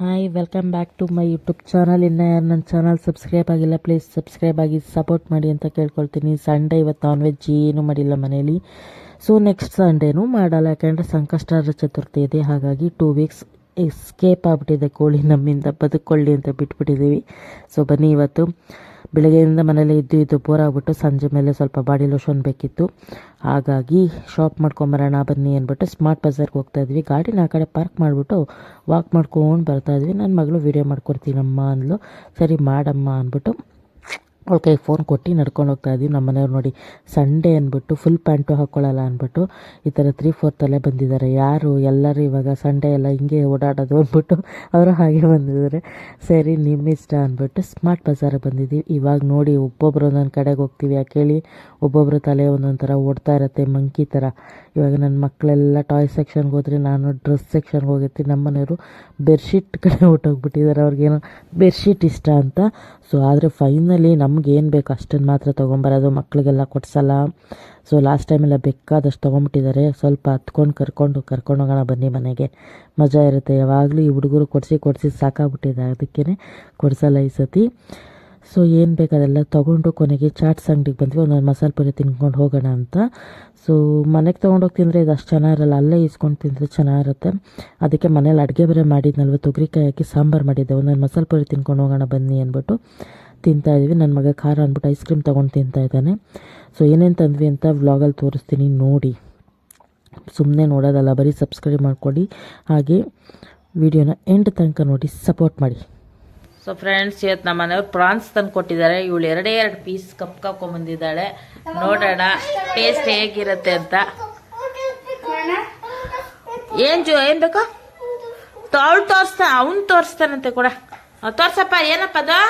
Hi welcome back to my YouTube channel ಇನ್ನು ಯಾರು ನನ್ನ ಚಾನಲ್ ಸಬ್ಸ್ಕ್ರೈಬ್ ಆಗಿಲ್ಲ ಪ್ಲೀಸ್ ಸಬ್ಸ್ಕ್ರೈಬ್ ಆಗಿ ಸಪೋರ್ಟ್ ಮಾಡಿ ಅಂತ ಕೇಳ್ಕೊಳ್ತೀನಿ. ಸಂಡೇ ಇವತ್ತು ನಾನ್ ವೆಜ್ ಏನೂ ಮಾಡಿಲ್ಲ ಮನೇಲಿ ಸೊ ನೆಕ್ಸ್ಟ್ ಸಂಡೇನೂ ಮಾಡಲ್ಲ. ಯಾಕೆಂದರೆ ಸಂಕಷ್ಟರ ಚತುರ್ಥಿ ಇದೆ. ಹಾಗಾಗಿ ಟೂ ವೀಕ್ಸ್ ಎಸ್ಕೇಪ್ ಆಗಿಬಿಟ್ಟಿದೆ ಕೋಳಿ ನಮ್ಮಿಂದ. ಬದುಕೊಳ್ಳಿ ಅಂತ ಬಿಟ್ಬಿಟ್ಟಿದ್ದೀವಿ. ಸೊ ಬನ್ನಿ ಇವತ್ತು. ಬೆಳಗ್ಗೆಯಿಂದ ಮನೇಲಿ ಇದ್ದು ಇದ್ದು ಬೋರ್ ಆಗ್ಬಿಟ್ಟು ಸಂಜೆ ಮೇಲೆ ಸ್ವಲ್ಪ ಬಾಡಿ ಲೋಷನ್ ಬೇಕಿತ್ತು. ಹಾಗಾಗಿ ಶಾಪ್ ಮಾಡ್ಕೊಂಬರೋಣ ಬನ್ನಿ ಅಂದ್ಬಿಟ್ಟು ಸ್ಮಾರ್ಟ್ ಬಜಾರ್ಗೆ ಹೋಗ್ತಾ ಇದ್ವಿ. ಗಾಡಿನ ಆ ಕಡೆ ಪಾರ್ಕ್ ಮಾಡಿಬಿಟ್ಟು ವಾಕ್ ಮಾಡ್ಕೊಂಡು ಬರ್ತಾ ಇದ್ವಿ. ನನ್ನ ಮಗಳು ವೀಡಿಯೋ ಮಾಡ್ಕೊಡ್ತೀನಮ್ಮ ಅಂದ್ಲು. ಸರಿ ಮಾಡಮ್ಮ ಅಂದ್ಬಿಟ್ಟು ಅವಳ ಕೈಗೆ ಫೋನ್ ಕೊಟ್ಟು ನಡ್ಕೊಂಡು ಹೋಗ್ತಾ ಇದ್ದೀವಿ ನಮ್ಮ ಮನೆಯವ್ರು ನೋಡಿ ಸಂಡೇ ಅಂದ್ಬಿಟ್ಟು ಫುಲ್ ಪ್ಯಾಂಟು ಹಾಕ್ಕೊಳ್ಳಲ್ಲ ಅಂದ್ಬಿಟ್ಟು, ಈ ಥರ ತ್ರೀ ಫೋರ್ತಲ್ಲೇ ಬಂದಿದ್ದಾರೆ. ಯಾರು ಎಲ್ಲರೂ ಇವಾಗ ಸಂಡೇ ಎಲ್ಲ ಹಿಂಗೆ ಓಡಾಡೋದು ಅಂದ್ಬಿಟ್ಟು ಅವರು ಹಾಗೆ ಬಂದಿದ್ದಾರೆ. ಸರಿ ನಿಮ್ಮ ಇಷ್ಟ ಅಂದ್ಬಿಟ್ಟು ಸ್ಮಾರ್ಟ್ ಬಜಾರಿಗೆ ಬಂದಿದ್ದೀವಿ. ಇವಾಗ ನೋಡಿ, ಒಬ್ಬೊಬ್ರು ಒಂದೊಂದು ಕಡೆಗೆ ಹೋಗ್ತೀವಿ. ಯಾಕೆ ಹೇಳಿ? ಒಬ್ಬೊಬ್ಬರು ತಲೆ ಒಂದೊಂದು ಥರ ಓಡ್ತಾ ಇರುತ್ತೆ ಮಂಕಿ ಥರ ಇವಾಗ ನನ್ನ ಮಕ್ಕಳೆಲ್ಲ ಟಾಯ್ ಸೆಕ್ಷನ್ಗೆ ಹೋದ್ರೆ ನಾನು ಡ್ರೆಸ್ ಸೆಕ್ಷನ್ಗೆ ಹೋಗಿರ್ತೀನಿ. ನಮ್ಮ ಮನೆಯವರು ಬೆಡ್ಶೀಟ್ ಕಡೆ ಹೊಟ್ಟೋಗ್ಬಿಟ್ಟಿದ್ದಾರೆ ಅವ್ರಿಗೇನೋ ಬೆಡ್ಶೀಟ್ ಇಷ್ಟ ಅಂತ. ಸೊ ಆದರೆ ಫೈನಲಿ ನಮ್ಗೆ ಏನು ಬೇಕು ಅಷ್ಟನ್ನು ಮಾತ್ರ ತೊಗೊಂಬರೋದು ಮಕ್ಕಳಿಗೆಲ್ಲ ಕೊಡ್ಸಲ್ಲ. ಸೊ ಲಾಸ್ಟ್ ಟೈಮೆಲ್ಲ ಬೇಕಾದಷ್ಟು ತೊಗೊಂಬಿಟ್ಟಿದ್ದಾರೆ. ಸ್ವಲ್ಪ ಹತ್ಕೊಂಡು ಕರ್ಕೊಂಡು ಕರ್ಕೊಂಡು ಹೋಗೋಣ ಬನ್ನಿ ಮನೆಗೆ. ಮಜಾ ಇರುತ್ತೆ. ಯಾವಾಗಲೂ ಈ ಹುಡುಗರು ಕೊಡಿಸಿ ಕೊಡಿಸಿ ಸಾಕಾಗ್ಬಿಟ್ಟಿದೆ. ಅದಕ್ಕೇ ಕೊಡಿಸಲ್ಲ ಈ ಸತಿ. ಸೊ ಏನು ಬೇಕಾದೆಲ್ಲ ತೊಗೊಂಡು ಕೊನೆಗೆ ಚಾಟ್ಸ್ ಅಂಗಡಿಗೆ ಬಂದ್ವಿ. ಒಂದೊಂದು ಮಸಾಲೆ ಪುರಿ ತಿನ್ಕೊಂಡು ಹೋಗೋಣ ಅಂತ. ಸೊ ಮನೆಗೆ ತೊಗೊಂಡೋಗಿ ತಿಂದರೆ ಇದು ಅಷ್ಟು ಚೆನ್ನಾಗಿರಲ್ಲ. ಅಲ್ಲೇ ಇಸ್ಕೊಂಡು ತಿಂದರೆ ಚೆನ್ನಾಗಿರುತ್ತೆ. ಅದಕ್ಕೆ ಮನೇಲಿ ಅಡುಗೆ ಬೇರೆ ಮಾಡಿದ್ನಲ್ವ ತೊಗರಿಕಾಯಿ ಹಾಕಿ ಸಾಂಬಾರು ಮಾಡಿದ್ದೆ. ಒಂದೊಂದು ಮಸಾಲೆ ಪುರಿ ತಿನ್ಕೊಂಡು ಹೋಗೋಣ ಬನ್ನಿ ಅಂದ್ಬಿಟ್ಟು. ತಿಂತಾ ಇದ್ವಿ ನನ್ನ ಮಗ ಖಾರ ಅಂದ್ಬಿಟ್ಟು ಐಸ್ ಕ್ರೀಮ್ ತೊಗೊಂಡು ತಿಂತಾ ಇದ್ದಾನೆ. ಸೊ ಏನೇನು ತಂದ್ವಿ ಅಂತ ವ್ಲಾಗಲ್ಲಿ ತೋರಿಸ್ತೀನಿ ನೋಡಿ. ಸುಮ್ಮನೆ ನೋಡೋದಲ್ಲ, ಬರೀ ಸಬ್ಸ್ಕ್ರೈಬ್ ಮಾಡ್ಕೊಳ್ಳಿ. ಹಾಗೆ ವಿಡಿಯೋನ ಎಂಡ್ ತನಕ ನೋಡಿ ಸಪೋರ್ಟ್ ಮಾಡಿ. ಸೊ ಫ್ರೆಂಡ್ಸ್ ಇವತ್ತು ನಮ್ಮ ಮನೆಯವ್ರು ಪ್ರಾನ್ಸ್ ತಂದು ಕೊಟ್ಟಿದ್ದಾರೆ. ಇವಳು ಎರಡೇ ಎರಡು ಪೀಸ್ ಕಪ್ ಕಪ್ಕೊಂಬಂದಿದ್ದಾಳೆ ನೋಡೋಣ ಟೇಸ್ಟ್ ಹೇಗಿರುತ್ತೆ ಅಂತ. ಏನು ಜೋ, ಏನು ಬೇಕು? ಅವಳು ತೋರಿಸ್ತಾ, ಅವ್ನು ತೋರಿಸ್ತಾನಂತೆ ಕೂಡ. ತೋರ್ಸಪ್ಪ, ಏನಪ್ಪ ಅದು?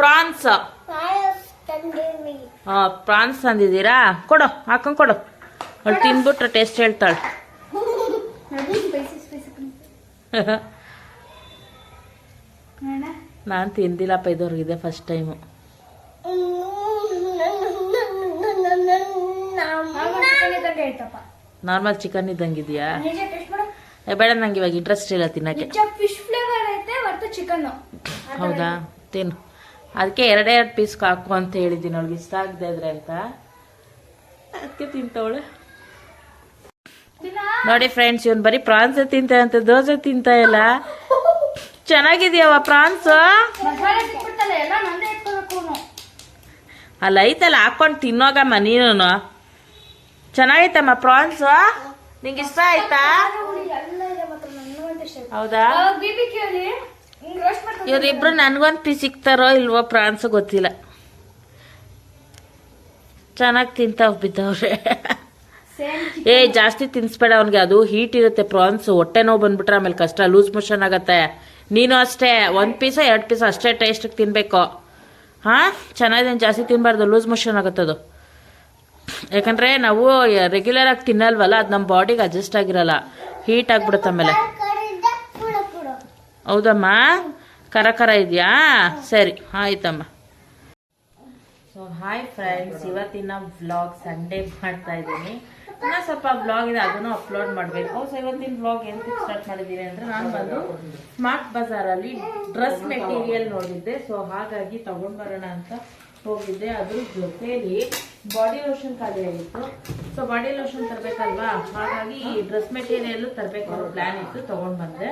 ಪ್ರಾನ್ಸ್ ಪ್ರಾನ್ಸ್ ತಂದಿದ್ದೀರಾ? ಕೊಡು ಹಾಕೊಂಡ್ ಕೊಡು. ಅವಳು ತಿನ್ಬಿಟ್ರೆ ಟೇಸ್ಟ್ ಹೇಳ್ತಾಳೆ. ನಾನು? ತಿಂದಿಲ್ಲಪ್ಪ ಇದ್ದವ್ರಿಗಿದೆ ಫಸ್ಟ್ ಟೈಮು ನಾರ್ಮಲ್ ಚಿಕನ್ ಇದ್ದಂಗೆ ಏ ಬೇಡ ನಂಗೆ ಇವಾಗ ಇಂಟ್ರೆಸ್ಟ್ ಇಲ್ಲ ತಿನ್ನಕ್ಕೆ. ಫಿಶ್ ಫ್ಲೇವರ್ ಐತೆ ಮತ್ತು ಚಿಕನ್ ಹೌದಾ? ತಿನ್ನು. ಅದಕ್ಕೆ ಎರಡೇ ಎರಡು ಪೀಸ್ ಹಾಕು ಅಂತ ಹೇಳಿದ್ದೀನಿ ಅವಳಿಗೆ, ಇಷ್ಟ ಆಗದೆ ಇದ್ರೆ ಅಂತ. ಅದಕ್ಕೆ ತಿಂತವಳೆ. ನೋಡಿ ಫ್ರೆಂಡ್ಸ್ ಇವನ್ ಬರೀ ಪ್ರಾನ್ಸ್ ತಿಂತ ಅಂತ, ದೋಸೆ ತಿಂತ ಇಲ್ಲ. ಚೆನ್ನಾಗಿದ್ಯಾವ ಪ್ರಾನ್ಸ್. ಅಲ್ಲ, ಐತಲ್ಲ ಹಾಕೊಂಡು ತಿನ್ನೋಗಮ್ಮ ನೀನು ಚೆನ್ನಾಗೈತಮ್ಮ ಪ್ರಾನ್ಸ್? ನಿಂಗೆ ಇಷ್ಟ ಆಯ್ತಾ? ಹೌದಾ? ಇವ್ರಿಬ್ರು ನನ್ಗೊಂದ್ ಪೀಸ್ ಸಿಗ್ತಾರೋ ಇಲ್ವೋ ಪ್ರಾನ್ಸ್ ಗೊತ್ತಿಲ್ಲ. ಚೆನ್ನಾಗಿ ತಿಂತಾವ್ ಬಿದ್ದವ್ರೆ ಏ ಜಾಸ್ತಿ ತಿನ್ಸ್ಬೇಡ ಅವ್ನಿಗೆ ಅದು ಹೀಟ್ ಇರುತ್ತೆ ಪ್ರಾನ್ಸ್. ಹೊಟ್ಟೆ ನೋವು ಬಂದ್ಬಿಟ್ರೆ ಆಮೇಲೆ ಕಷ್ಟ. ಲೂಸ್ ಮೋಷನ್ ಆಗತ್ತೆ. ನೀನು ಅಷ್ಟೇ ಒಂದ್ ಪೀಸ ಎರಡು ಪೀಸ ಅಷ್ಟೇ ಟೇಸ್ಟ್ ತಿನ್ಬೇಕು. ಹಾ? ಚೆನ್ನಾಗಿದೆ ಜಾಸ್ತಿ ತಿನ್ಬಾರ್ದು. ಲೂಸ್ ಮೋಷನ್ ಅದು. ಯಾಕಂದ್ರೆ ನಾವು ರೆಗ್ಯುಲರ್ ಆಗಿ ತಿನ್ನಲ್ವಲ್ಲ ಅದು ನಮ್ಮ ಬಾಡಿಗೆ ಅಡ್ಜಸ್ಟ್ ಆಗಿರಲ್ಲ. ಹೀಟ್ ಆಗ್ಬಿಡುತ್ತೆ ಆಮೇಲೆ. ಹೌದಮ್ಮ? ಕರ ಕರ ಇದೆಯಾ? ಸರಿ, ಆಯ್ತಮ್ಮ. ಸೊ ಹಾಯ್ ಫ್ರೆಂಡ್ಸ್ ಇವತ್ತಿನ ವ್ಲಾಗ್ ಸಂಡೇ ಮಾಡ್ತಾ ಇದ್ದೀನಿ. ಇನ್ನೂ ಸ್ವಲ್ಪ ವ್ಲಾಗ್ ಇದೆ, ಅದನ್ನು ಅಪ್ಲೋಡ್ ಮಾಡಬೇಕು. ಸೊ ಇವತ್ತಿನ ವ್ಲಾಗ್ ಎಂತ ಸ್ಟಾರ್ಟ್ ಮಾಡಿದ್ದೀನಿ ಅಂದರೆ ನಾನು ಬಂದು ಸ್ಮಾರ್ಟ್ ಬಜಾರಲ್ಲಿ ಡ್ರೆಸ್ ಮೆಟೀರಿಯಲ್ ನೋಡಿದ್ದೆ. ಸೊ ಹಾಗಾಗಿ ತಗೊಂಡು ಬರೋಣ ಅಂತ ಹೋಗಿದ್ದೆ. ಅದ್ರ ಜೊತೆಯಲ್ಲಿ ಬಾಡಿ ಲೋಷನ್ ಖಾಲಿ ಆಗಿತ್ತು. ಸೊ ಬಾಡಿ ಲೋಷನ್ ತರಬೇಕಲ್ವಾ? ಹಾಗಾಗಿ ಡ್ರೆಸ್ ಮೆಟೀರಿಯಲ್ ತರಬೇಕು ಪ್ಲಾನ್ ಇತ್ತು ತೊಗೊಂಡು ಬಂದೆ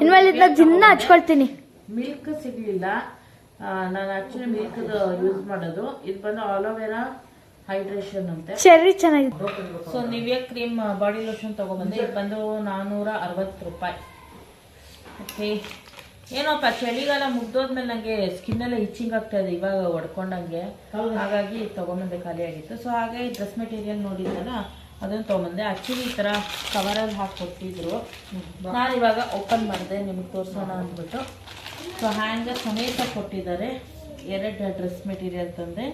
ಇನ್ಮೇಲೆ ಜಿನ್ನ ದಿನ ಹಚ್ಕೊಳ್ತೀನಿ. ಮಿಲ್ಕ್ ಸಿಗ್ಲಿಲ್ಲ. ನಾನು ಆಕ್ಚುಲಿ ಮಿಲ್ಕ್ ಯೂಸ್ ಮಾಡೋದು. ಇದು ಬಂದು ಆಲೋವೆರಾ ಹೈಡ್ರೇಷನ್ ಅಂತ. ಚೆರ್ರಿ ಚೆನ್ನಾಗಿದೆ so Nivea cream body lotion ತಗೊಂಡ್ಬಂದೆ ಇದು ಬಂದು ನಾನ್ನೂರ ಅರವತ್ತು ರೂಪಾಯಿ. ಓಕೆ ಏನೋಪ್ಪ ಚಳಿಗಾಲ ಮುಗ್ದೋದ್ಮೇಲೆ ನನಗೆ ಸ್ಕಿನ್ ಎಲ್ಲ ಇಚ್ಚಿಂಗ್ ಆಗ್ತಾ ಇದೆ ಇವಾಗ ಹೊಡ್ಕೊಂಡಂಗೆ ಹಾಗಾಗಿ ತಗೊಂಬಂದೆ ಖಾಲಿ ಆಗಿತ್ತು ಸೊ ಹಾಗೆ ಡ್ರೆಸ್ ಮೆಟೀರಿಯಲ್ ನೋಡಿದ್ನಲ್ಲ ಅದನ್ನು ತೊಗೊಂಬಂದೆ. ಆ್ಯಕ್ಚುಲಿ ಈ ಥರ ಕವರಲ್ಲಿ ಹಾಕಿ ಕೊಟ್ಟಿದ್ರು. ನಾನು ಇವಾಗ ಓಪನ್ ಮಾಡಿದೆ, ನಿಮಗೆ ತೋರಿಸೋಣ ಅಂದ್ಬಿಟ್ಟು. ಸೊ ಹ್ಯಾಂಗರ್ ಸಮೇತ ಕೊಟ್ಟಿದ್ದಾರೆ. ಎರಡು ಡ್ರೆಸ್ ಮೆಟೀರಿಯಲ್ ತಂದೆ.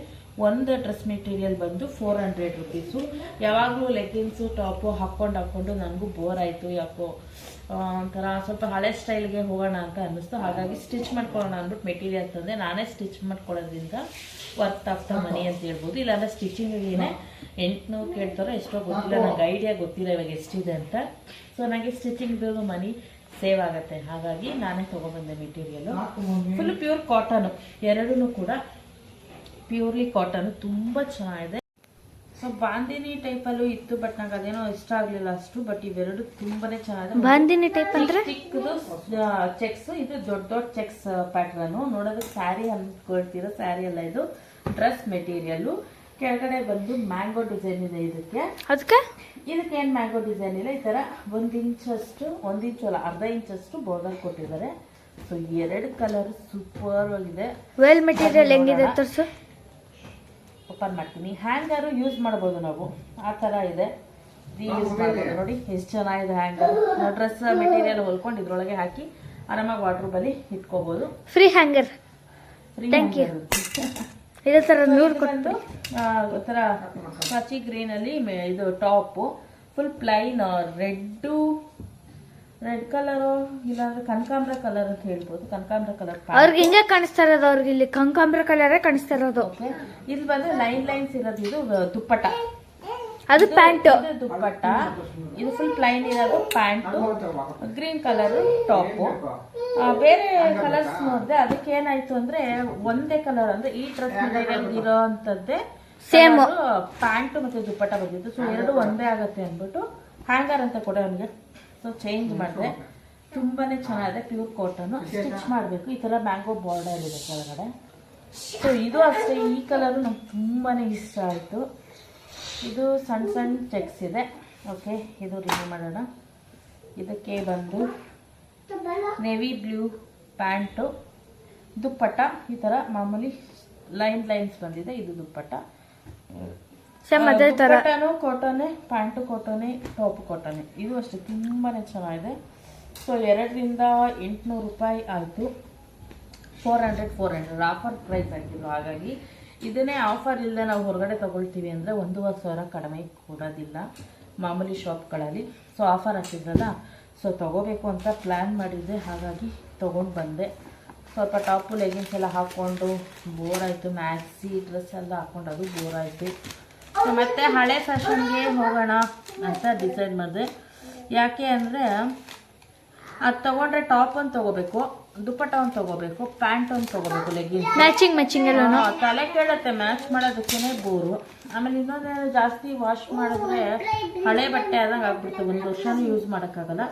ಒಂದು ಡ್ರೆಸ್ ಮೆಟೀರಿಯಲ್ ಬಂದು ಫೋರ್ ಹಂಡ್ರೆಡ್ ರುಪೀಸು ಯಾವಾಗಲೂ ಲೆಗ್ಗಿನ್ಸು ಟಾಪು ಹಾಕ್ಕೊಂಡು ಹಾಕ್ಕೊಂಡು ನನಗೂ ಬೋರ್ ಆಯಿತು, ಯಾಕೋ ಒಂಥರ ಸ್ವಲ್ಪ ಹಳೆ ಸ್ಟೈಲ್ಗೆ ಹೋಗೋಣ ಅಂತ ಅನ್ನಿಸ್ತು. ಹಾಗಾಗಿ ಸ್ಟಿಚ್ ಮಾಡ್ಕೊಳ್ಳೋಣ ಅಂದ್ಬಿಟ್ಟು ಮೆಟೀರಿಯಲ್ ತಂದೆ. ನಾನೇ ಸ್ಟಿಚ್ ಮಾಡ್ಕೊಳ್ಳೋದ್ರಿಂದ ವರ್ತ್ ಆಗ್ತಾ ಮನಿ ಅಂತ ಹೇಳ್ಬೋದು. ಇಲ್ಲಾಂದ್ರೆ ಸ್ಟಿಚಿಂಗಿಗೆ ಎಂಟುನೂರು ಕೇಳ್ತಾರೋ ಎಷ್ಟೋ ಗೊತ್ತಿಲ್ಲ. ನಂಗೆ ಐಡಿಯಾ ಗೊತ್ತಿಲ್ಲ ಇವಾಗ ಎಷ್ಟಿದೆ ಅಂತ. ಸೊ ನನಗೆ ಸ್ಟಿಚಿಂಗ್ದು ಮನಿ ಸೇವ್ ಆಗುತ್ತೆ. ಹಾಗಾಗಿ ನಾನೇ ತೊಗೊಬಂದೆ ಮೆಟೀರಿಯಲು ಫುಲ್ ಪ್ಯೂರ್ ಕಾಟನು ಎರಡೂ ಕೂಡ ಪ್ಯೂರ್ಲಿ ಕಾಟನ್ ತುಂಬ ಚೆನ್ನಾಗಿದೆ. ಸೊ ಬಾಂದಿನಿ ಟೈಪಲ್ಲೂ ಇತ್ತು ಬಟ್ ನಂಗೆ ಅದೇನೋ ಇಷ್ಟ ಆಗಲಿಲ್ಲ ಅಷ್ಟು ಬಟ್ ಇವೆರಡು ತುಂಬಾನೇ ಚೆನ್ನಾಗಿದೆ. ಬಾಂದಿನಿ ಟೈಪ್ ಅಂದ್ರೆ? ಚಿಕ್ಕದು ಚೆಕ್ಸ್ ಇದು ದೊಡ್ಡ ದೊಡ್ಡ ಚೆಕ್ಸ್ ಪ್ಯಾಟರ್ನ್ ನೋಡೋದು ಸ್ಯಾರಿ ಅನ್ಕೊಳ್ತೀರಾ ಸ್ಯಾರಿ ಅಲ್ಲ ಇದು. ಡ್ರೆಸ್ ಮೆಟೀರಿಯಲ್ ಕೆಳಗಡೆ ಬಂದು ಮ್ಯಾಂಗೋ ಡಿಸೈನ್ ಇದೆ ಇದಕ್ಕೆ. ಅದಕ್ಕೆ ಇದಕ್ಕೆ ಏನ್ ಮ್ಯಾಂಗೋ ಡಿಸೈನ್ ಇಲ್ಲ ಈ ತರ ಒಂದ್ ಇಂಚ್ ಅಷ್ಟು ಒಂದ್ ಇಂಚ್ ಅಲ್ಲ ಅರ್ಧ ಇಂಚ್ ಅಷ್ಟು ಬಾರ್ಡರ್ ಕೊಟ್ಟಿದ್ದಾರೆ. ಸೊ ಎರಡು ಕಲರ್ ಸೂಪರ್ ಆಗಿದೆ. ವೆಲ್ ಮೆಟೀರಿಯಲ್ ಹೆಂಗಿದೆ ತೋರ್ಸು. ಓಪನ್ ಮಾಡ್ತೀನಿ. ಹ್ಯಾಂಗರು ಯೂಸ್ ಮಾಡ್ಬೋದು ನಾವು. ಆ ತರ ಇದೆ. ಯೂಸ್ ಮಾಡ್ಬೋದು ನೋಡಿ. ಎಷ್ಟು ಚೆನ್ನಾಗಿದೆ ಹ್ಯಾಂಗರ್ ನಾವು ಡ್ರೆಸ್ ಮೆಟೀರಿಯಲ್ ಹೊಲ್ಕೊಂಡು ಇದ್ರೊಳಗೆ ಹಾಕಿ ಆರಾಮಾಗಿ ವಾಟರ್ ಬಲ್ಲಿ ಇಟ್ಕೋಬಹುದು ಫ್ರೀ ಹ್ಯಾಂಗರ್. ಇದೇ ತರ ನೂರು ಅಲ್ಲಿ ಇದು top full plain red red colour ಇಲ್ಲಾಂದ್ರೆ ಕನಕಾಂಬ್ರ ಕಲರ್ ಅಂತ ಹೇಳ್ಬೋದು. ಕನಕಾಂಬ್ರ ಕಲರ್ ಅವ್ರಿಗೆ ಹಿಂಗೆ ಕಾಣಿಸ್ತಾ ಇರೋದು ಅವ್ರಿಗೆ ಇಲ್ಲಿ. ಕನಕಾಂಬ್ರ ಕಲರೇ ಕಾಣಿಸ್ತಾ ಇರೋದು. ಓಕೆ. ಇಲ್ಲಿ ಬಂದ್ರೆ ಲೈನ್ ಲೈನ್ಸ್ ಇರೋದು ಇದು ದುಪ್ಪಟ್ಟ. ಅದು ಪ್ಯಾಂಟ್. ದುಪ್ಪಟ್ಟ. ಇದು ಫುಲ್ ಪ್ಲೈನ್ ಇರೋದು ಪ್ಯಾಂಟು. Green colour top. ಬೇರೆ ಕಲರ್ಸ್ ನೋಡಿದೆ ಅದಕ್ಕೆ ಏನಾಯ್ತು ಅಂದ್ರೆ ಒಂದೇ ಕಲರ್ ಅಂದ್ರೆ ಈ ಡ್ರೆಸ್ ಮೆಟೀರಿಯಲ್ ಇರೋ ಅಂತದ್ದೇ Same. ಪ್ಯಾಂಟ್ ಮತ್ತೆ ದುಪ್ಪಟ್ಟ ಬಂದಿತ್ತು. ಸೊ ಎರಡು ಒಂದೇ ಆಗತ್ತೆ ಅಂದ್ಬಿಟ್ಟು ಹ್ಯಾಂಗರ್ ಅಂತ ಕೊಡ ಅವನಿಗೆ. ಸೊ ಚೇಂಜ್ ಮಾಡಿದೆ. ತುಂಬಾನೇ ಚೆನ್ನಾಗಿದೆ ಪ್ಯೂರ್ ಕಾಟನ್ ಸ್ಟಿಚ್ ಮಾಡಬೇಕು. ಈ ತರ ಮ್ಯಾಂಗೋ ಬಾರ್ಡರ್ ಇದೆ ಕೆಳಗಡೆ. ಸೊ ಇದು ಅಷ್ಟೇ. ಈ ಕಲರು ನಮ್ಗೆ ತುಂಬಾನೇ ಇಷ್ಟ ಆಯಿತು. ಇದು ಸಣ್ಣ ಸಣ್ಣ ಚೆಕ್ಸ್ ಇದೆ. ಓಕೆ ಇದು ರಿಮೂವ್ ಮಾಡೋಣ. ಇದಕ್ಕೆ ಬಂದು ನೇವಿ ಬ್ಲೂ ಪ್ಯಾಂಟು ದುಪ್ಪಟ್ಟ. ಈ ಥರ ಮಾಮೂಲಿ ಲೈನ್ ಲೈನ್ಸ್ ಬಂದಿದೆ. ಇದು ದುಪ್ಪಟ್ಟ. ಸೇಮ್ ಅದೇ ತರ. ಪ್ಯಾಂಟ್ ಕಾಟನೆ ಪ್ಯಾಂಟು ಕಾಟನೆ ಟಾಪ್ ಕಾಟನೆ. ಇದು ಅಷ್ಟೇ ತುಂಬಾನೇ ಚೆನ್ನಾಗಿದೆ. ಸೊ ಎರಡರಿಂದ ಎಂಟುನೂರು ರೂಪಾಯಿ ಆಯಿತು. Four hundred four hundred offer price ಆಗಿದ್ರು ಹಾಗಾಗಿ ಇದನ್ನೇ ಆಫರ್ ಇಲ್ಲದೆ ನಾವು ಹೊರಗಡೆ ತಗೊಳ್ತೀವಿ ಅಂದರೆ ಒಂದೂವರೆ ಸಾವಿರ ಕಡಿಮೆ ಕೊಡೋದಿಲ್ಲ ಮಾಮೂಲಿ ಶಾಪ್ಗಳಲ್ಲಿ ಸೊ ಆಫರ್ ಹಾಕಿದ್ರಲ್ಲ ಸೊ ತಗೋಬೇಕು ಅಂತ ಪ್ಲ್ಯಾನ್ ಮಾಡಿದ್ದೆ. ಹಾಗಾಗಿ ತೊಗೊಂಡು ಬಂದೆ. ಸ್ವಲ್ಪ ಟಾಪು ಲೆಗಿನ್ಸ್ ಎಲ್ಲ ಹಾಕ್ಕೊಂಡು ಬೋರ್ ಆಯಿತು. ಮ್ಯಾಕ್ಸಿ ಡ್ರೆಸ್ ಎಲ್ಲ ಹಾಕ್ಕೊಂಡು ಅದು ಬೋರ್ ಆಯಿತು. ಮತ್ತೆ ಹಳೆ ಫ್ಯಾಷನ್ಗೆ ಹೋಗೋಣ ಅಂತ ಡಿಸೈಡ್ ಮಾಡಿದೆ. ಯಾಕೆ ಅಂದರೆ ಅದು ತೊಗೊಂಡ್ರೆ ಟಾಪ್ ಒಂದು ತಗೋಬೇಕು ದುಪ್ಪಟ್ಟ ಒಂದು ತಗೋಬೇಕು ಪ್ಯಾಂಟ್ ಒಂದು ತಗೋಬೇಕು ಲೆಗಿನ್ಸ್ ಮ್ಯಾಚಿಂಗ್ ಮ್ಯಾಚಿಂಗ್ ಎಲ್ಲ ತಲೆ ಕೇಳುತ್ತೆ ಮ್ಯಾಚ್ ಮಾಡೋದಕ್ಕೇ ಬೋರು ಆಮೇಲೆ ಇನ್ನೊಂದೇನು ಜಾಸ್ತಿ ವಾಶ್ ಮಾಡಿದ್ರೆ ಹಳೆ ಬಟ್ಟೆ ಆದಂಗೆ ಆಗ್ಬಿಡುತ್ತೆ ಒಂದು ವರ್ಷನೂ ಯೂಸ್ ಮಾಡೋಕ್ಕಾಗಲ್ಲ.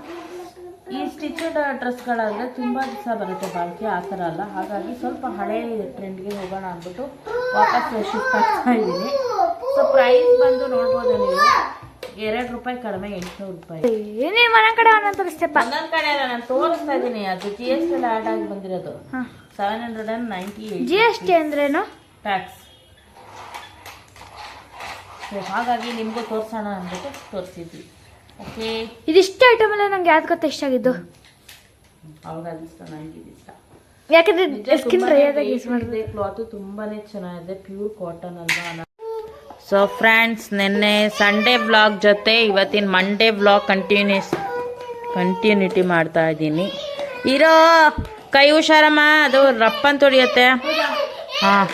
ಈ ಸ್ಟಿಚಡ್ ಡ್ರೆಸ್ಗಳಾದರೆ ತುಂಬ ದಿವಸ ಬರುತ್ತೆ ಬಾಳಿಕೆ ಆ ಥರ ಅಲ್ಲ. ಹಾಗಾಗಿ ಸ್ವಲ್ಪ ಹಳೆ ಟ್ರೆಂಡ್ಗೆ ಹೋಗೋಣ ಅಂದ್ಬಿಟ್ಟು ವಾಪಸ್ ಶಿಫ್ಟ್ ಆಗ್ತಾ ಇದ್ದೀನಿ. ಸೊ ಪ್ರೈಸ್ ಬಂದು ನೋಡ್ಬೋದು ನೀವು. ಎರಡು ರೂಪಾಯಿ ಕಡಿಮೆ ಎಂಟುನೂರು ರೂಪಾಯಿ. ನೀನ್ ಮನೆ ಕಡೆ ಒಂದೊಂದು ತೋರಿಸ್ತೇಪ ಒಂದೊಂದು ಕಡೆ ಅಲ್ಲ ನಾನು ತೋರಿಸ್ತಾ ಇದ್ದೀನಿ ಅದು ಜಿ ಎಸ್ ಟಿ ಆ್ಯಡ್ ಆಗಿ ಬಂದಿರೋದು. Seven hundred and ninety eight G S T ಅಂದ್ರೇನು? ಟ್ಯಾಕ್ಸ್ ಸೊ ಹಾಗಾಗಿ ನಿಮಗೂ ತೋರಿಸೋಣ ಅಂದ್ಬಿಟ್ಟು ತೋರಿಸಿದ್ವಿ. ಓಕೆ ಇದಿಷ್ಟು ಐಟಮ್ ಎಲ್ಲ ನಂಗೆ ಯಾವ್ದು ಗೊತ್ತ ಇಷ್ಟ ಆಗಿದ್ದು? ಅವಾಗ ಇಷ್ಟ ನನಗೆ ಇಷ್ಟ. ಯಾಕಂದ್ರೆ ಸ್ಕಿನ್ ಯೂಸ್ ಮಾಡಿದೆ ಕ್ಲಾತ್ ತುಂಬಾನೇ ಚೆನ್ನಾಗಿದೆ ಪ್ಯೂರ್ ಕಾಟನ್ ಅಲ್ವಾ? ಸೊ ಫ್ರೆಂಡ್ಸ್ ನಿನ್ನೆ ಸಂಡೇ ವ್ಲಾಗ್ ಜೊತೆ ಇವತ್ತಿನ ಮಂಡೇ ವ್ಲಾಗ್ ಕಂಟಿನ್ಯೂಸ್ ಕಂಟಿನ್ಯೂಟಿ ಮಾಡ್ತಾ ಇದ್ದೀನಿ. ಇರೋ, ಕೈ ಹುಷಾರಮ್ಮ, ಅದು ರಪ್ಪನ್ ತೊಡಿಯತ್ತೆ ಹಾಂ.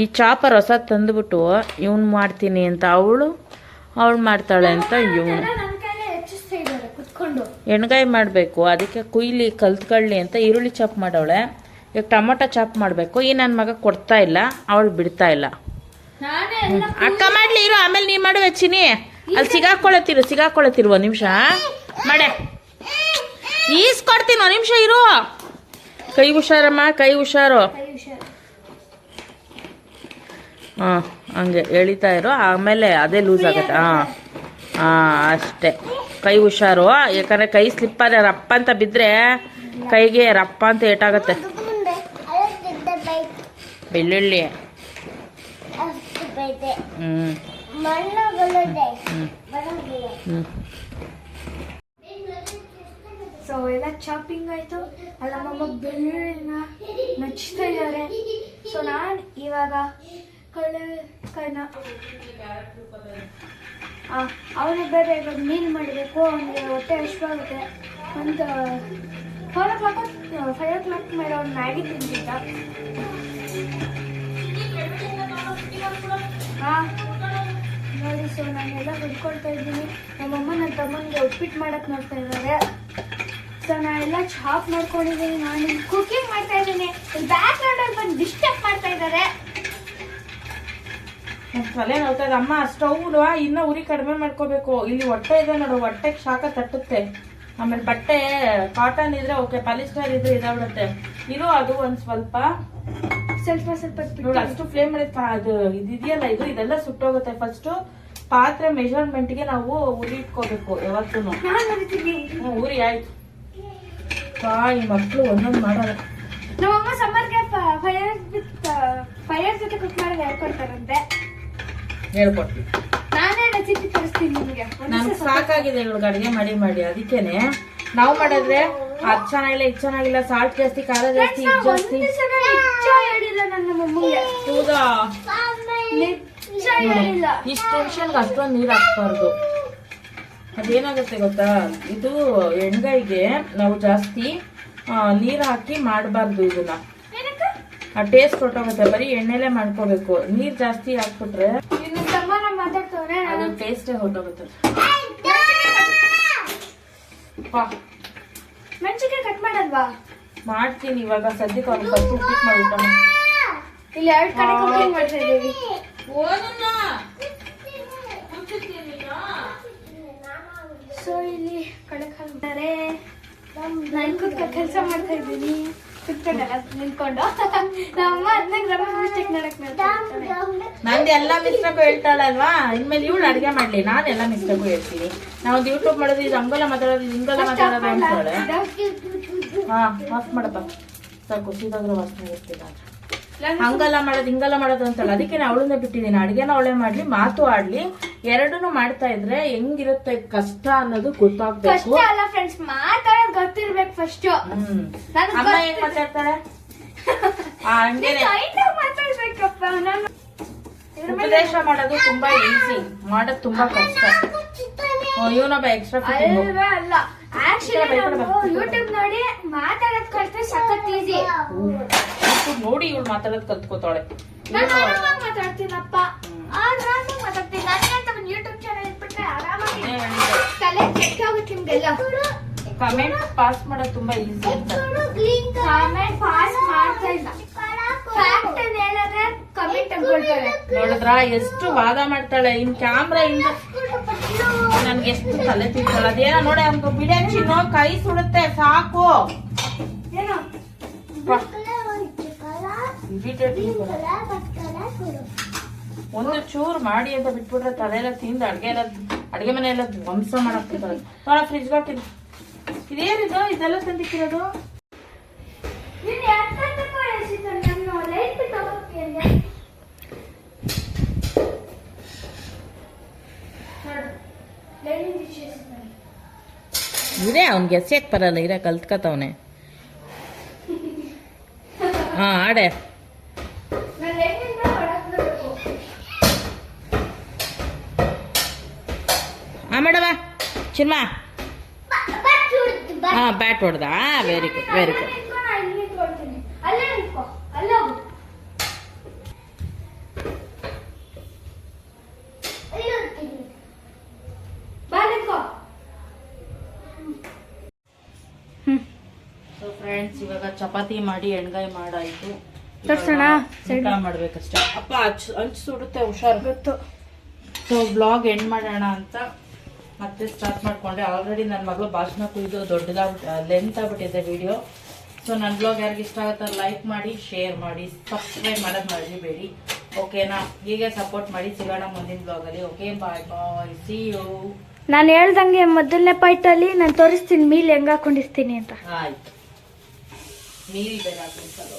ಈ ಚಾಪರ್ ಹೊಸ ತಂದುಬಿಟ್ಟು ಇವ್ನು ಮಾಡ್ತೀನಿ ಅಂತ ಅವಳು ಅವಳು ಮಾಡ್ತಾಳೆ ಅಂತ ಇವನು. ಎಣ್ಗಾಯಿ ಮಾಡಬೇಕು, ಅದಕ್ಕೆ ಕುಯ್ಲಿ ಕಲ್ತ್ಕೊಳ್ಳಿ ಅಂತ ಈರುಳ್ಳಿ ಚಾಪ್ ಮಾಡವಳೆ. ಈಗ ಟೊಮೊಟೊ ಚಾಪ್ ಮಾಡಬೇಕು. ಈ ನನ್ನ ಮಗ ಕೊಡ್ತಾ ಇಲ್ಲ ಅವಳು ಬಿಡ್ತಾ ಇಲ್ಲ. ಅಕ್ಕ ಮಾಡ್ಲಿ ಇರು ಆಮೇಲೆ ನೀನು ಮಾಡು ಹೆಚ್ಚಿನಿ. ಅಲ್ಲಿ ಸಿಗಾಕೊಳತಿರು ಸಿಗಾಕೊಳತಿರು ಒಂದು ನಿಮಿಷ. ಮಾಡೆ. ಈಸ್ಕೊಡ್ತೀನಿ ಒಂದು ನಿಮಿಷ ಇರು. ಕೈ ಹುಷಾರಮ್ಮ ಕೈ ಹುಷಾರು. ಹಾಂ ಹಂಗೆ ಎಳಿತಾ ಇರು ಆಮೇಲೆ ಅದೇ ಲೂಸ್ ಆಗುತ್ತೆ. ಹಾಂ ಹಾಂ ಅಷ್ಟೇ. ಕೈ ಹುಷಾರು ಯಾಕಂದರೆ ಕೈ ಸ್ಲಿಪ್ ಆದರೆ ರಪ್ಪ ಅಂತ ಬಿದ್ದರೆ ಕೈಗೆ ರಪ್ಪ ಅಂತ ಏಟಾಗುತ್ತೆ. ಬೆಳ್ಳುಳ್ಳಿ. ಸೊ ಎಲ್ಲ ಚಾಪಿಂಗ್ ಆಯ್ತು. ಅಲ್ಲ ನಮ್ಮ ಬೆಳ್ಳುಳ್ಳಿನ ನಚ್ತಾ ಇದ್ದಾರೆ. ಸೊ ನಾನು ಇವಾಗ ಕಳ್ಳೆ ಕಣ್ಣ ಅವನು ಬೇರೆ ಇವಾಗ ಮೀನು ಮಾಡಬೇಕು. ಅವನಿಗೆ ಹೊಟ್ಟೆ ಹಶ್ವಾಗುತ್ತೆ ಒಂದು four o'clock five o'clock ಮೇಲೆ ಅವ್ನು ಮ್ಯಾಗಿ ತಿಂತಿದ್ದ. ಹಾಂ? ನೋಡಿ ಸೊ ನಾನೆಲ್ಲ ಹುಡ್ಕೊಳ್ತಾ ಇದ್ದೀನಿ. ನಮ್ಮಮ್ಮ ನನ್ನ ತಮ್ಮನಿಗೆ ಉಪ್ಪಿಟ್ಟು ಮಾಡಕ್ಕೆ ನೋಡ್ತಾ ಇದ್ದಾರೆ. ಸೊ ನಾನೆಲ್ಲ ಚಾಪ್ ಮಾಡ್ಕೊಂಡಿದ್ದೀನಿ. ನಾನು ಕುಕಿಂಗ್ ಮಾಡ್ತಾ ಇದ್ದೀನಿ. ಬ್ಯಾಕ್ ಗ್ರೌಂಡಲ್ಲಿ ಬಂದು ಡಿಸ್ಟರ್ಬ್ ಮಾಡ್ತಾ ಇದ್ದಾರೆ. ತಲೆ ನೋಡ್ತಾ ಇದೆ. ಅಮ್ಮ ಸ್ಟವ್ ಇನ್ನೂ ಉರಿ ಕಡಿಮೆ ಮಾಡ್ಕೋಬೇಕು. ಇಲ್ಲಿ ಹೊಟ್ಟೆ ಇದೆ ನೋಡು. ಹೊಟ್ಟೆಗೆ ಶಾಖ ತಟ್ಟುತ್ತೆ. ಆಮೇಲೆ ಬಟ್ಟೆ ಕಾಟನ್ ಇದ್ರೆ ಓಕೆ ಪಾಲಿಸ್ಟರ್ ಇದ್ರೆ ಇದಾಗ್ಬಿಡುತ್ತೆ. ಇದು ಅದು ಒಂದು ಸ್ವಲ್ಪ. ಸ್ವಲ್ಪ ಸ್ವಲ್ಪ ನೋಡು ಅಷ್ಟು ಫ್ಲೇಮ್ ಮಾಡಿದ ಅದು ಇದಿದೆಯಲ್ಲ ಇದು ಇದೆಲ್ಲ ಸುಟ್ಟೋಗುತ್ತೆ. ಫಸ್ಟ್ ಪಾತ್ರೆ ಮೆಜರ್ಮೆಂಟ್ಗೆ ನಾವು ಉರಿ ಇಟ್ಕೋಬೇಕು ಯಾವತ್ತೂ ನೋಡ್ತೀನಿ ಉರಿ ಆಯ್ತು. ತಾಯಿ ಮಕ್ಕಳು ಒಂದೊಂದು ಮಾಡೋಣ ನಮ್ಮಮ್ಮ ಸಮ್ಮರ್ಗೆ ಫೈರ್ ವಿತ್ ಫೈರ್ ಜೊತೆ ಕುಕ್ ಮಾಡಿ ಹೇಳ್ಕೊಡ್ತಾರಂತೆ. ಹೇಳ್ಕೊಡ್ತೀನಿ ನಾನೇ ರೆಸಿಪಿ ತೋರಿಸ್ತೀನಿ ನಿಮಗೆ. ನನಗೆ ಸಾಕಾಗಿದೆ ಇವ್ಳಿಗೆ ಅಡಿಗೆ ಮಾಡಿ ಮಾಡಿ. ಅದಕ್ಕೇನೆ ನಾವು ಮಾಡಿದ್ರೆ ಅದು ಚೆನ್ನಾಗಿಲ್ಲ ಇದ್ ಚೆನ್ನಾಗಿಲ್ಲ ಸಾಲ್ಟ್ ಜಾಸ್ತಿ ಖಾರ ಜಾಸ್ತಿ ಜಾಸ್ತಿ ಒಂದು ಸಲ ನಿಜ ಹೇಳಿಲ್ಲ ನನ್ನ ಮಮ್ಮಿಗೆ ಹೌದಾ? ನಿಜ ಹೇಳಿಲ್ಲ. ಇಷ್ಟು ಟೆನ್ಷನ್ಗೆ ಅಷ್ಟೊಂದು ನೀರು ಹಾಕ್ಬಾರ್ದು. ಅದೇನಾಗುತ್ತೆ ಗೊತ್ತಾ? ಇದು ಎಣ್ಗಾಯಿಗೆ ನಾವು ಜಾಸ್ತಿ ನೀರು ಹಾಕಿ ಮಾಡಬಾರ್ದು ಇದನ್ನ. ಆ ಟೇಸ್ಟ್ ಹೊಟ್ಟೋಗುತ್ತೆ ಬರೀ ಎಣ್ಣೆಲೆ ಮಾಡ್ಕೋಬೇಕು. ನೀರ್ ಜಾಸ್ತಿ ಹಾಕ್ಬಿಟ್ರೆ ಟೇಸ್ಟೇ ಹೊಟ್ಟೋಗುತ್ತೆ ಮೆಣಸಿಗೆ ಕಟ್ ಮಾಡಲ್ವಾ? ಮಾಡ್ತೀನಿ ಇವಾಗ. ಸದ್ಯಕ್ಕೆ ಅವ್ರಿಗೆ ಫಸ್ಟ್ ಉಪ್ಪಿಟ್ಟು ಮಾಡಿ ಊಟ ಮಾಡಿ ಇಲ್ಲಿ ಎರಡು ಕಡೆ ಕುಕಿಂಗ್ ಮಾಡ್ತಾ ಇದ್ದೀವಿ ಸೊ ಇಲ್ಲಿ ಕಡೆ ಹಾಕ್ತಾರೆ ನಾನು ಕುತ್ಕ ಕೆಲಸ ಮಾಡ್ತಾ ಇದ್ದೀನಿ. ಕುತ್ಕೊಂಡಲ್ಲ ನಿಂತ್ಕೊಂಡು. ಮಿಸ್ಟೇಕ್ ಮಾಡಕ್ ನಂದು ಎಲ್ಲ ಮಿಸ್ಟೇಕು ಹೇಳ್ತಾಳಲ್ವಾ ಇನ್ಮೇಲೆ ಇವಳು ಅಡಿಗೆ ಮಾಡ್ಲಿ. ನಾನು ಎಲ್ಲ ಮಿಸ್ಟೇಕು ಹೇಳ್ತೀನಿ. ನಾವು ಯೂಟ್ಯೂಬ್ ಮಾಡೋದು ಇದು ಹಂಗಲ್ಲ ಮಾತಾಡೋದು ಹಿಂಗಲ್ಲ ಮಾತಾಡೋದು ಅಂತಾಳೆ. ಹಾ ಆಫ್ ಮಾಡಪ್ಪ. ಸಾಕು ಸೀದಾಗ್ರೆ ವಾಸನೆ ಇರ್ತೀನಿ ಹಂಗಲ್ಲ ಮಾಡೋದು ಹಿಂಗಲ್ಲ ಮಾಡೋದು ಅಂತಲ್ಲ. ಅದಕ್ಕೆ ನಾ ಅವಳನ್ನ ಬಿಟ್ಟಿದ್ದೀನಿ. ಅಡಿಗೆನ ಅವಳೆ ಮಾಡ್ಲಿ ಮಾತು ಆಡ್ಲಿ. ಎರಡನ್ನೂ ಮಾಡ್ತಾ ಇದ್ರೆ ಹೆಂಗಿರುತ್ತೆ ಕಷ್ಟ ಅನ್ನೋದು ಗೊತ್ತಾಗ್ಬೇಕು. ಅಲ್ಲ ಫ್ರೆಂಡ್ಸ್ ಮಾತಾಡೋದು ಗೊತ್ತಿರ್ಬೇಕು ಫಸ್ಟ್ ಅಮ್ಮ ಹೆಂಗ್ ಮಾತಾಡ್ತಾಳೆ ಉಪದೇಶ ಮಾಡೋದು ತುಂಬಾ ಈಸಿ ಮಾಡೋದು ತುಂಬಾ ಕಷ್ಟ. ಇವನೊಬ್ಬ ಎಕ್ಸ್ಟ್ರಾ ಅಲ್ಲ. ಯೂಟ್ಯೂಬ್ ನೋಡಿ ಮಾತಾಡೋದ್ ಕಲ್ತ್ರೆ ಸಖತ್ ಈಸಿ ನೋಡಿ ಇವಳು ಮಾತಾಡೋದು ಕಲ್ತ್ಕೋತಾಳೆ. ನಾನು ಆರಾಮಾಗಿ ಮಾತಾಡ್ತೀನಪ್ಪ. ಆರಾಮಾಗಿ ಮಾತಾಡ್ತೀನಿ. ನನಗೆ ಅಂತ ಒಂದು ಯೂಟ್ಯೂಬ್ ಚಾನಲ್ ಇಟ್ಬಿಟ್ರೆ ಆರಾಮಾಗಿ ತಲೆ ಕೆಟ್ಟೋಗುತ್ತೆ ನಿಮ್ಗೆಲ್ಲ ಕಮೆಂಟ್ ಪಾಸ್ ಮಾಡೋದು ತುಂಬಾ ಈಸಿ ಕಾಮೆಂಟ್ ಪಾಸ್ ಮಾಡ್ತಾ ಇಲ್ಲ. ಫ್ಯಾಕ್ಟ್ ಹೇಳಿದ್ರೆ ಕಮೆಂಟ್ ಅನ್ಕೊಳ್ತಾರೆ ನೋಡಿದ್ರ? ಎಷ್ಟು ವಾದ ಮಾಡ್ತಾಳೆ. ಇನ್ ಕ್ಯಾಮ್ರಾ ಇಂದ ನನ್ಗೆ ಎಷ್ಟು ತಲೆ ತಿಂತಲ್ಲ ಅದೇನೋ ನೋಡಿ ಅವ್ನಿಗೆ ಬಿಡಿಯೋ ಚಿನ್ನೋ ಕೈ ಸುಡುತ್ತೆ ಸಾಕು. ಏನೋ. ಒಂದು ಚೂರು ಮಾಡಿ ಅಂತ ಬಿಟ್ಬಿಟ್ರೆ ತಲೆ ಎಲ್ಲ ತಿಂದು ಅಡ್ಗೆ ಎಲ್ಲ ಅಡ್ಗೆ ಮನೆ ಎಲ್ಲ ಧ್ವಂಸ ಮಾಡಕ್ ನೋಡ ಫ್ರಿಜ್ ಹಾಕಿದ್ ಇದೇನಿದು? ಇದೆಲ್ಲ ತಂದಿಕ್ಕಿರೋದು ಇದೇ ಅವ್ನಿಗೆ ಎಸೆಕ್ ಬರಲ್ಲ ಇರ ಕಲ್ತ್ಕತವನೆ ಹಾ ಆಡೆ ನಾನು ಲೈನಿಂದ ಒಳಗೆ ಬರಬೇಕು ಆ ಮೇಡಮ ಚಿನ್ಮ ಹಾ ಬ್ಯಾಟ್ ಹೊಡ್ದ very good very good chapati ಮಾಡಿ ಎಣ್ಗಾಯಿ ಮಾಡಾಯ್ತು. ತೋರ್ಸೋಣ? ಮಾಡ್ಬೇಕಷ್ಟೇ. ಅಪ್ಪ ಹಚ್ ಹಂಚ್ ಸುಡುತ್ತೆ ಹುಷಾರ್. ಗೊತ್ತು. ಸೊ ಬ್ಲಾಗ್ ಎಂಡ್ ಮಾಡೋಣ ಅಂತ ಮತ್ತೆ ಸ್ಟಾರ್ಟ್ ಮಾಡ್ಕೊಂಡೆ. ಆಲ್ರೆಡಿ ನನ್ನ ಮಗಳು ಭಾಷಣ ಕುಯ್ದು ದೊಡ್ಡದಾಗ ಲೆಂತ್ ಆಗ್ಬಿಟ್ಟಿದೆ ವಿಡಿಯೋ ಸೊ ನನ್ನ ಬ್ಲಾಗ್ ಯಾರಿಗೆ ಇಷ್ಟ ಆಗುತ್ತೆ ಲೈಕ್ ಮಾಡಿ ಶೇರ್ ಮಾಡಿ ಸಬ್ಸ್ಕ್ರೈಬ್ ಮಾಡೋದು ಮರಿಬೇಡಿ ಓಕೆನಾ ಹೀಗೆ ಸಪೋರ್ಟ್ ಮಾಡಿ ಸಿಗೋಣ ಮುಂದಿನ ಬ್ಲಾಗಲ್ಲಿ okay bye bye see you ನಾನು ಹೇಳ್ದಂಗೆ ಮೊದಲನೇ ಪಾಯಿಂಟಲ್ಲಿ ನಾನು ತೋರಿಸ್ತೀನಿ ಮೀಲ್ ಹೆಂಗೆ ಹಾಕೊಂಡಿರ್ತೀನಿ ಅಂತ. ಆಯ್ತು. ನೀರು ಬೇರೆ ಹಾಕ್ತೀನಿ ಸರ್